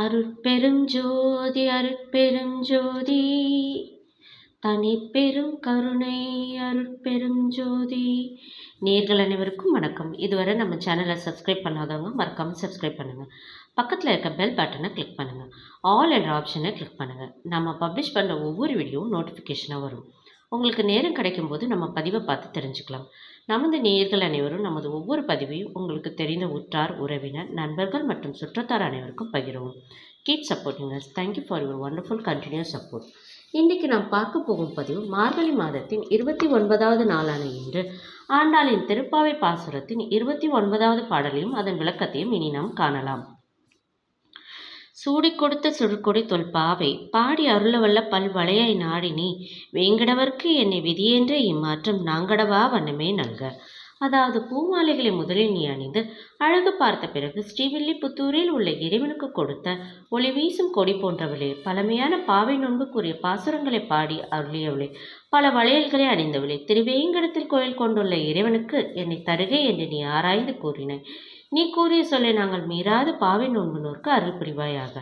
அருட்பெரும் ஜோதி அருட்பெரும் ஜோதி தனிப்பெரும் கருணை அருட்பெரும் ஜோதி நேர்கள் அனைவருக்கும் வணக்கம். இதுவரை நம்ம சேனலை சப்ஸ்கிரைப் பண்ணாதவங்க மறக்காமல் சப்ஸ்கிரைப் பண்ணுங்கள் பக்கத்தில் இருக்க பெல் பட்டனை கிளிக் பண்ணுங்கள் ஆல் என்ற ஆப்ஷனை கிளிக் பண்ணுங்கள் நம்ம பப்ளிஷ் பண்ணுற ஒவ்வொரு வீடியோவும் நோட்டிஃபிகேஷனாக வரும். உங்களுக்கு நேரம் கிடைக்கும் போது நம்ம பதிவை பார்த்து தெரிஞ்சுக்கலாம். நமது நேயர்கள் அனைவரும் நமது ஒவ்வொரு பதிவையும் உங்களுக்கு தெரிந்த உற்றார் உறவினர் நண்பர்கள் மற்றும் சுற்றத்தார் அனைவருக்கும் பகிரவும். Keep supporting us thank you for your wonderful continuous support இன்றைக்கி நாம் பார்க்க போகும் பதிவு மார்கழி மாதத்தின் இருபத்தி ஒன்பதாவது நாளான இன்று. ஆண்டாளின் திருப்பாவை பாசுரத்தின் இருபத்தி ஒன்பதாவது பாடலையும் அதன் விளக்கத்தையும் இனி நாம் காணலாம். சூடி கொடுத்த தொல் பாவை. பாடி அருளவல்ல பல்வளையாய் நாடினி வேங்கடவர்க்கு என்னை விதியென்ற இம்மாற்றம் நாங்கடவா வண்ணமே நல்க. அதாவது பூமாலைகளை முதலில் நீ அணிந்து அழகு பார்த்த பிறகு ஸ்ரீவில்லிபுத்தூரில் உள்ள இறைவனுக்கு கொடுத்த ஒளி வீசும் கொடி போன்றவளே. பழமையான பாவை நோன்புக்குரிய பாசுரங்களை பாடி அருளியவளே. பல வளையல்களை அணிந்தவளே. திருவேங்கடத்தில் கோயில் கொண்டுள்ள இறைவனுக்கு என்னை தருகை என்று நீ ஆராய்ந்து கூறினாய். நீ கூறிய சொல்லை நாங்கள் மீறாது பாவி நோன்புனோர்க்கு அருள் புரிவாயாக.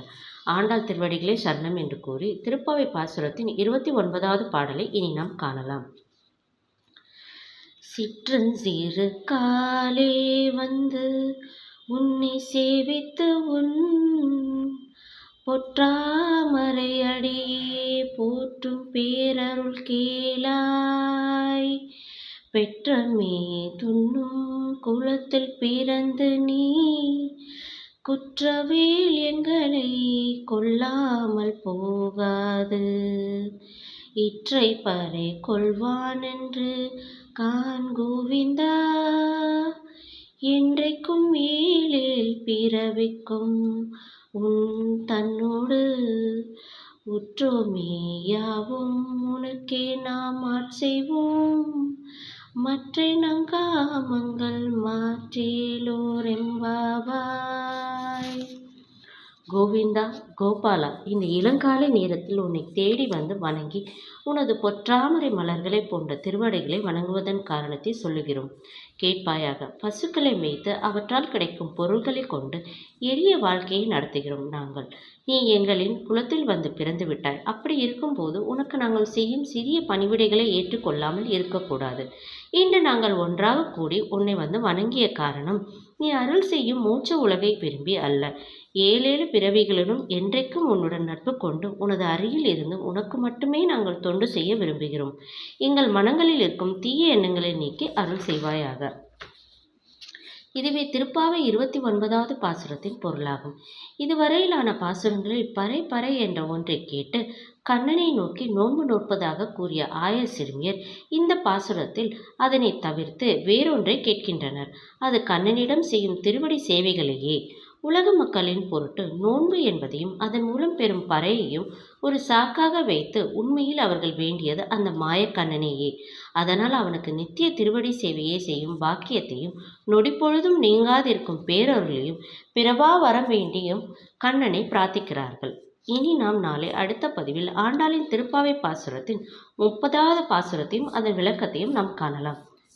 ஆண்டாள் திருவடிகளே சரணம் என்று கூறி திருப்பாவை பாசுரத்தின் இருபத்தி ஒன்பதாவது பாடலை இனி நாம் காணலாம். சிற்றஞ்சிறு காலே வந்து உன்னை சேவித்து உன் பொற்றாமரையடியே போற்றும் பேரருள் கேளாய். பெற்றமே துண்ணும் குளத்தில் பிறந்து நீ குற்றவேல் எங்களை கொல்லாமல் போகாது. இற்றை பறை கொள்வான் என்று காண்கோவிந்தா என்றைக்கும் மேலில் பிறவிக்கும் உன் தன்னோடு உற்றோமேயாவும் உனக்கே நாம் ஆட்செய்வோம் மற்ற நங்காமங்கள் மாற்றேலோரெம்பாவாய். கோவிந்தா கோபாலா இந்த இளங்காலை நேரத்தில் உன்னை தேடி வந்து வணங்கி உனது பொற்றாமரை மலர்களை போன்ற திருவடைகளை வணங்குவதன் காரணத்தை சொல்லுகிறோம். கேட்பாயாக பசுக்களை மேய்த்து அவற்றால் கிடைக்கும் பொருள்களை கொண்டு எளிய வாழ்க்கையை நடத்துகிறோம் நாங்கள். நீ எங்களின் குலத்தில் வந்து பிறந்து விட்டாய். அப்படி இருக்கும்போது உனக்கு நாங்கள் செய்யும் சிறிய பணிவிடைகளை ஏற்றுக்கொள்ளாமல் இருக்கக்கூடாது. இன்று நாங்கள் ஒன்றாக கூடி உன்னை வந்து வணங்கிய காரணம் நீ அருள் செய்யும் மூச்ச உலகை விரும்பி அல்ல. ஏழேழு பிறவிகளிலும் என்றைக்கும் உன்னுடன் நட்பு கொண்டு உனது அருகில் இருந்து உனக்கு மட்டுமே நாங்கள் தொண்டு செய்ய விரும்புகிறோம். எங்கள் மனங்களில் இருக்கும் தீய எண்ணங்களை நீக்கி அருள் செய்வாயாக. இதுவே திருப்பாவை இருபத்தி ஒன்பதாவது பாசுரத்தின் பொருளாகும். இதுவரையிலான பாசுரங்களில் பறை பறை என்ற ஒன்றை கேட்டு கண்ணனை நோக்கி நோன்பு நோற்பதாக கூறிய ஆய சிறுமியர் இந்த பாசுரத்தில் அதனை தவிர்த்து வேறொன்றை கேட்கின்றனர். அது கண்ணனிடம் செய்யும் திருவடி சேவைகளையே உலக மக்களின் பொருட்டு நோன்பு என்பதையும் அதன் மூலம் பெறும் பறையையும் ஒரு சாக்காக வைத்து உண்மையில் அவர்கள் வேண்டியது அந்த மாயக்கண்ணனையே. அதனால் அவனுக்கு நித்திய திருவடி சேவையை செய்யும் பாக்கியத்தையும் நொடிப்பொழுதும் நீங்காதிருக்கும் பேரருளையும் பிறவா வர வேண்டியும் கண்ணனை பிரார்த்திக்கிறார்கள். இனி நாம் நாளை அடுத்த பதிவில் ஆண்டாளின் திருப்பாவை பாசுரத்தின் முப்பதாவது பாசுரத்தையும் அதன் விளக்கத்தையும் நாம் காணலாம்.